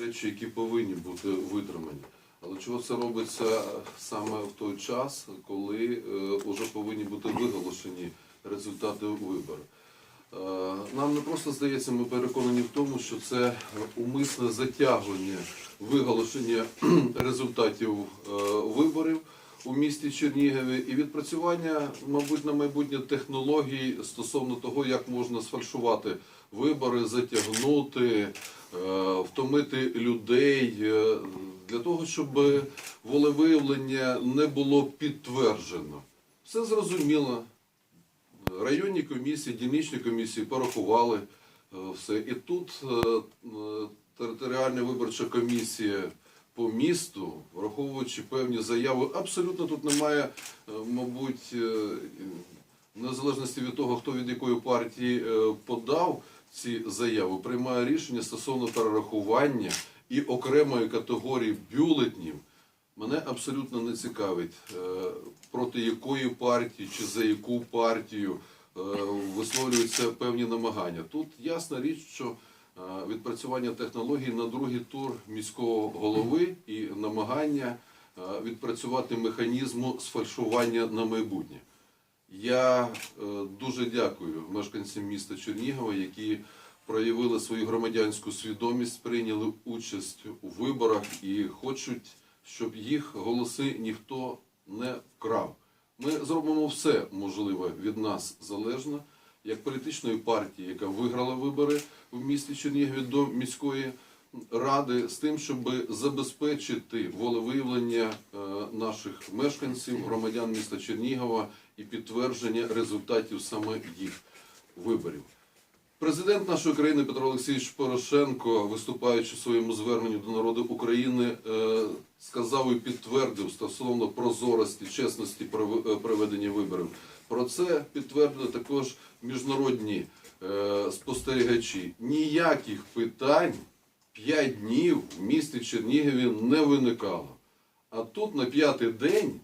речі, які повинні бути витримані. Але чого це робиться саме в той час, коли вже повинні бути виголошені результати виборів? Е, Нам не просто здається, ми переконані в тому, що це умисне затягування виголошення результатів е, виборів у місті Чернігові і відпрацювання, мабуть, на майбутнє технологій стосовно того, як можна сфальшувати вибори, затягнути, е, втомити людей е, для того, щоб волевиявлення не було підтверджено. Все зрозуміло. Районні комісії, дільничні комісії порахували е, все. І тут територіальна виборча комісія по місту, враховуючи певні заяви, абсолютно тут немає, е, мабуть, е, незалежності від того, хто від якої партії е, подав ці заяви, приймає рішення стосовно перерахування і окремої категорії бюлетнів. Мене абсолютно не цікавить, проти якої партії чи за яку партію висловлюються певні намагання. Тут ясна річ, що відпрацювання технологій на другий тур міського голови і намагання е, відпрацювати механізму сфальшування на майбутнє. Я е, дуже дякую мешканцям міста Чернігова, які проявили свою громадянську свідомість, прийняли участь у виборах і хочуть, щоб їх голоси ніхто не вкрав. Ми зробимо все можливе від нас залежно, як політичної партії, яка виграла вибори в місті Чернігові до міської ради, з тим, щоб забезпечити волевиявлення е, наших мешканців, громадян міста Чернігова і підтвердження результатів саме їх виборів. Президент нашої країни Петро Олексійович Порошенко, виступаючи в своєму зверненні до народу України, е, сказав і підтвердив стосовно прозорості, чесності е, проведення виборів. Про це підтвердили також міжнародні е, спостерігачі. Ніяких питань п'ять днів в місті Чернігові не виникало. А тут на п'ятий день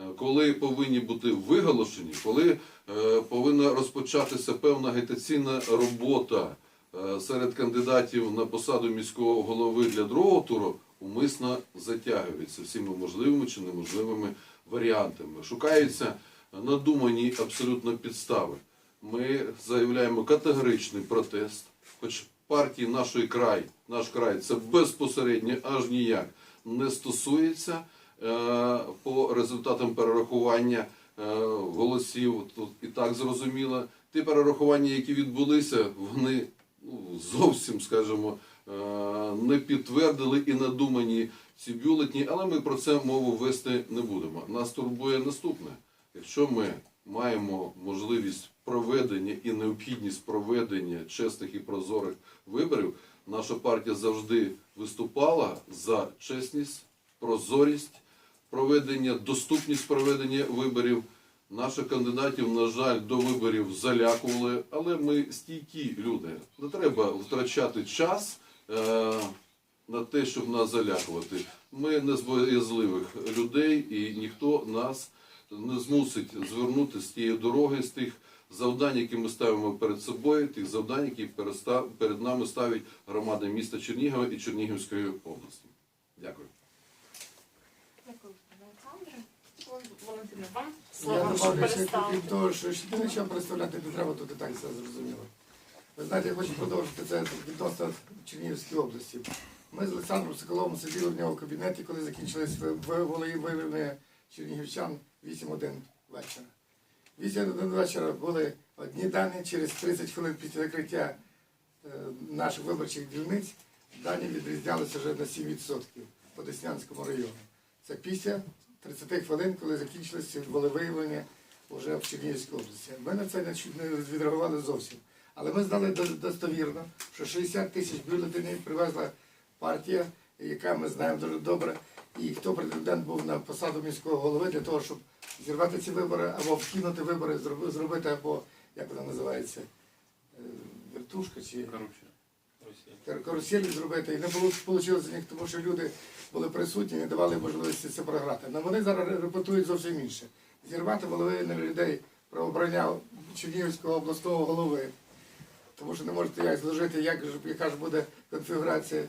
Е, коли повинні бути виголошені, коли е, повинна розпочатися певна агітаційна робота е, серед кандидатів на посаду міського голови для другого туру, умисно затягується всіма можливими чи неможливими варіантами. Шукаються надумані абсолютно підстави. Ми заявляємо категоричний протест, хоч партії нашої край, наш край це безпосередньо аж ніяк не стосується е, по результатам перерахування е, голосів. Тут і так зрозуміло. Ті перерахування, які відбулися, вони ну, зовсім, скажімо, е, не підтвердили і надумані ці бюлетні, але ми про це мову вести не будемо. Нас турбує наступне. Якщо ми маємо можливість проведення і необхідність проведення чесних і прозорих виборів, наша партія завжди виступала за чесність, прозорість проведення, доступність проведення виборів. Наших кандидатів, на жаль, до виборів залякували, але ми стійкі люди. Не треба втрачати час е, на те, щоб нас залякувати. Ми не з людей, і ніхто нас не змусить звернути з тієї дороги, з тих завдань, які ми ставимо перед собою, тих завдань, які перед нами ставить громада міста Чернігова і Чернігівської області. Дякую. Дякую, Олександре. Валентина, вам слово, крім того, що ще нічого представляти не треба, тут і все зрозуміло. Ви знаєте, я хочу продовжити це відносно Чернігівської області. Ми з Олександром Соколовим сиділи в нього в кабінеті, коли закінчились волевиявлення чернігівчан 8-1 вечора. 8-1 вечора були одні дані, через 30 хвилин після закриття е, наших виборчих дільниць дані відрізнялися вже на 7% по Деснянському району. Це після 30 хвилин, коли закінчилося волевиявлення вже в Чернігівській області. Ми на це не відреагували зовсім. Але ми знали достовірно, що 60 тисяч бюлетенів привезла партія, яка ми знаємо дуже добре, і хто претендент був на посаду міського голови для того, щоб зірвати ці вибори або вкинути вибори, зробити або як вона називається, е, вертушка чи кар- каруселі зробити. І не було вийшло з них, тому що люди були присутні не давали можливості це програти. Але вони зараз репетують зовсім інше. Зірвати волевиявлення людей про обрання Чернігівського обласного голови. Тому що не можете як зложити, як яка ж буде конфігурація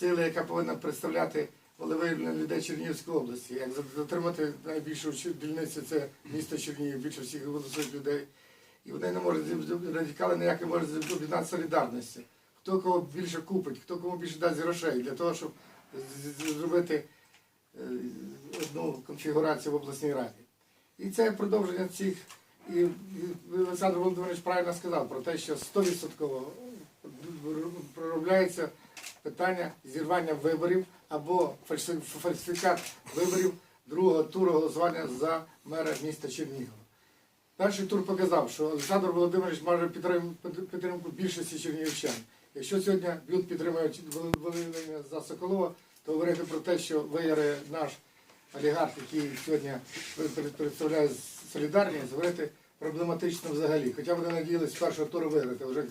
сили, яка повинна представляти волевиявлення людей Чернігівської області. Як затримати найбільшу дільницю це місто Чернігів, більше всіх голосують людей. І вони не можуть радикали ніяк не можуть об'єднати солідарності. Хто кого більше купить, хто кому більше дасть грошей для того, щоб зробити е, одну конфігурацію в обласній раді. І це продовження цих. І Олександр Володимирович правильно сказав про те, що 100% проробляється питання зірвання виборів або фальсифікат виборів другого туру голосування за мера міста Чернігова. Перший тур показав, що Олександр Володимирович має підтримку більшості чернігівчан. Якщо сьогодні б'ють підтримують волевиявлення за Соколова, то говорити про те, що виграє наш олігарх, який сьогодні представляє солідарність, говорити проблематично взагалі. Хоча вони надіялись з першого туру виграти. Вже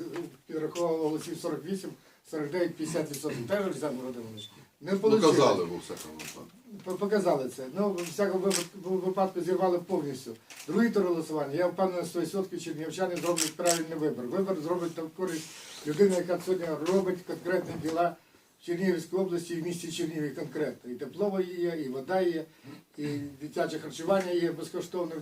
підрахували голосів 48, 49, 50%. Теж Олександр Володимирович. Не Ну, вийшло. казали в усякому випадку. Показали це. Ну, в всякому випадку, зірвали повністю. Другий тур голосування, я впевнений, що 100% чернівчани зроблять правильний вибір. Вибір зробить на користь людини, яка сьогодні робить конкретні діла в Чернігівській області і в місті Чернігів конкретно. І тепло є, і вода є, і дитяче харчування є безкоштовне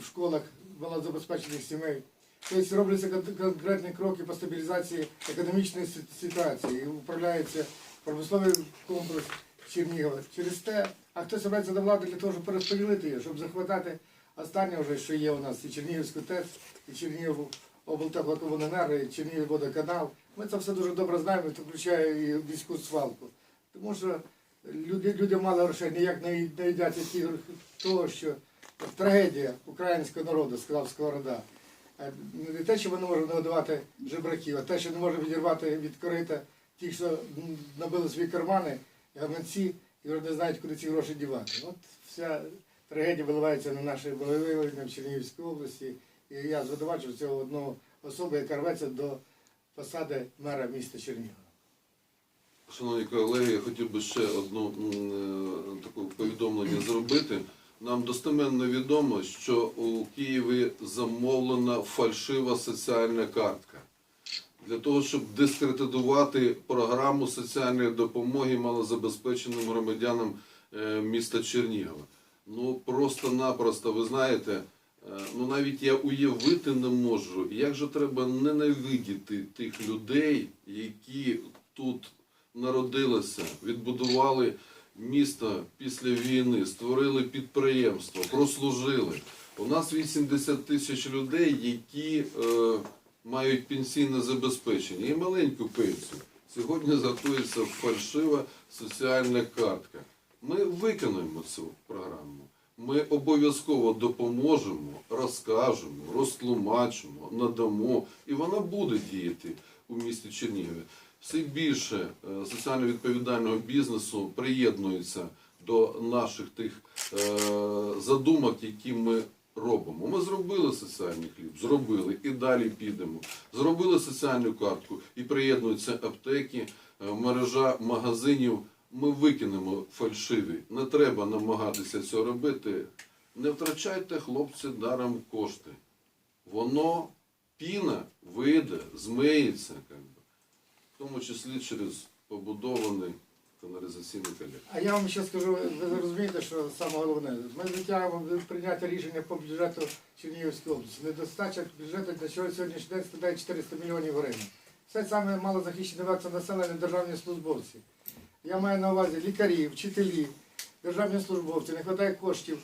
в школах малозабезпечених сімей. Тобто робляться конкретні кроки по стабілізації економічної ситуації. І управляється промисловий комплекс Чернігова через те, а хто збирається до влади для того, щоб перерозподілити її, щоб захватати останнє вже, що є у нас, і Чернігівську ТЕЦ, і Чернігів облтеплокомуненерго, і Чернігів водоканал. Ми це все дуже добре знаємо, це включає і міську свалку. Тому що люди, люди мало грошей, ніяк не ті того, що трагедія українського народу, сказав Сковорода. Е, Не те, що ми не можемо нагодувати жебраків, а те, що не можемо відірвати від корита тих, що набили свої кармани, гаманці, і вже не знають, куди ці гроші дівати. От вся трагедія виливається на наші волевиявлення в Чернігівській області. І я звинувачую цього одного особи, яка рветься до посади мера міста Чернігова. Шановні колеги, я хотів би ще одну м, е, таку повідомлення зробити. Нам достеменно відомо, що у Києві замовлена фальшива соціальна картка для того, щоб дискредитувати програму соціальної допомоги малозабезпеченим громадянам е, міста Чернігова. Ну просто-напросто, ви знаєте, е, ну навіть я уявити не можу, як же треба ненавидіти тих людей, які тут народилися, відбудували місто після війни, створили підприємство, прослужили. У нас 80 тисяч людей, які е, мають пенсійне забезпечення і маленьку пенсію. Сьогодні готується фальшива соціальна картка. Ми виконуємо цю програму. Ми обов'язково допоможемо, розкажемо, розтлумачимо, надамо, і вона буде діяти у місті Чернігові. Все більше е, соціально відповідального бізнесу приєднується до наших тих е, задумок, які ми робимо. Ми зробили соціальний хліб, зробили і далі підемо. Зробили соціальну картку і приєднуються аптеки, е, мережа магазинів. Ми викинемо фальшиві. Не треба намагатися це робити. Не втрачайте, хлопці, даром кошти. Воно піна вийде, змиється, тому числі через побудований каналізаційний колектор. А я вам ще скажу, ви розумієте, що саме головне, ми витягуємо прийняття рішення по бюджету Чернігівської області. Недостача бюджету для чого сьогоднішній день складає 400 мільйонів гривень. Це саме мало захищене населення державні службовці. Я маю на увазі лікарі, вчителі, державні службовці, не вистачає коштів.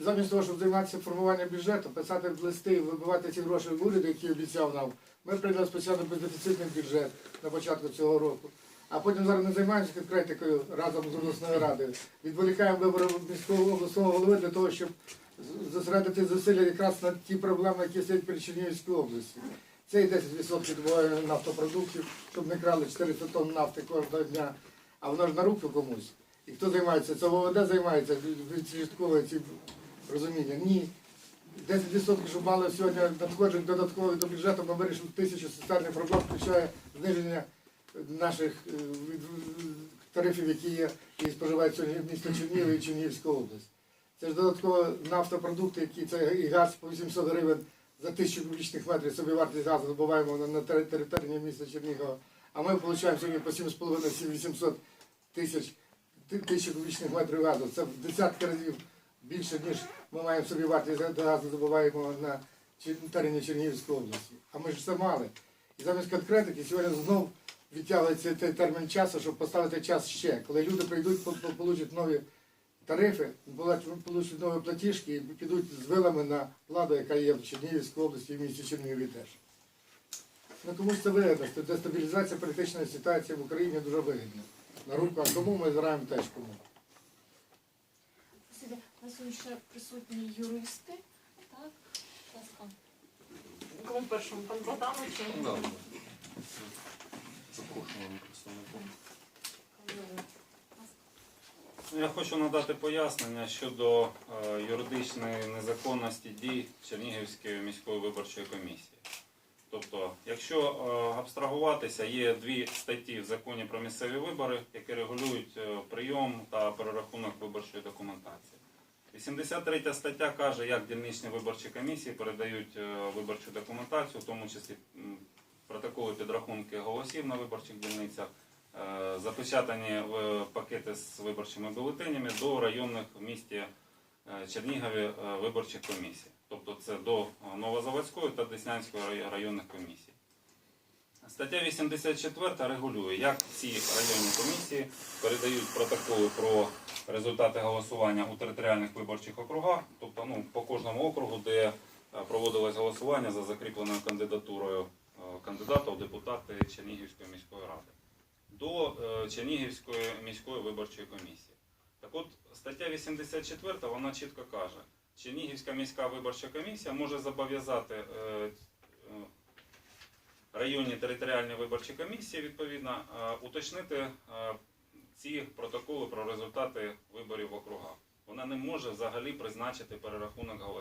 Замість того, щоб займатися формуванням бюджету, писати листи, і вибивати ці гроші в уряд, який обіцяв нам. Ми прийняли спеціально бездефіцитний бюджет на початку цього року. А потім зараз не займаємося конкретикою разом з обласною радою. Відволікаємо вибори міського обласного голови для того, щоб зосередити зусилля якраз на ті проблеми, які стоять перед Чернігівською області. Це і 10% добуває нафтопродуктів, щоб не крали 400 тонн нафти кожного дня, а воно ж на руку комусь. І хто займається? Це ВВД займається, відслідковує ці розуміння. Ні. 10% щоб мали сьогодні надходжень додатково до бюджету, ми вирішили тисячу соціальних проблем, включає зниження наших е, тарифів, які є і споживають сьогодні місто Чернігів і Чернігівська область. Це ж додатково нафтопродукти, які це і газ по 800 гривень за тисячу кубічних метрів собі вартість газу добуваємо на, на території міста Чернігова. а ми отримуємо сьогодні по 7,5-800 тисяч ти- тисяч кубічних метрів газу. Це в десятки разів більше, ніж ми маємо собі вартість газу забуваємо на терені Чернігівської області. А ми ж це мали. І замість конкретики сьогодні знов відтягується цей термін часу, щоб поставити час ще. Коли люди прийдуть, по- по- получать нові тарифи, получать нові платіжки і підуть з вилами на владу, яка є в Чернігівській області і в місті Чернігові теж. Ну комусь це вигідно, що дестабілізація політичної ситуації в Україні дуже вигідна. На руку, а кому ми граємо теж кому. У нас ще присутні юристи. Так, будь ласка. Кому першому? Пан Богдану чи? Да. Запрошуємо представником. Я хочу надати пояснення щодо е, юридичної незаконності дій Чернігівської міської виборчої комісії. Тобто, якщо е, абстрагуватися, є дві статті в законі про місцеві вибори, які регулюють е, прийом та перерахунок виборчої документації. 83 стаття каже, як дільничні виборчі комісії передають е, виборчу документацію, в тому числі протоколи підрахунки голосів на виборчих дільницях, запечатані в пакети з виборчими бюлетенями до районних в місті Чернігові виборчих комісій. Тобто це до е, Новозаводської та Деснянської районних комісій. Стаття 84 регулює, як ці районні комісії передають протоколи про результати голосування у територіальних виборчих округах, тобто ну, по кожному округу, де е, проводилось голосування за закріпленою кандидатурою е, кандидата у депутати Чернігівської міської ради до Чернігівської міської виборчої комісії. Так от стаття 84 вона чітко каже, Чернігівська міська виборча комісія може зобов'язати е, е, районні територіальні виборчі комісії відповідно е, уточнити ці протоколи про результати виборів в округах. Вона не може взагалі призначити перерахунок голосів.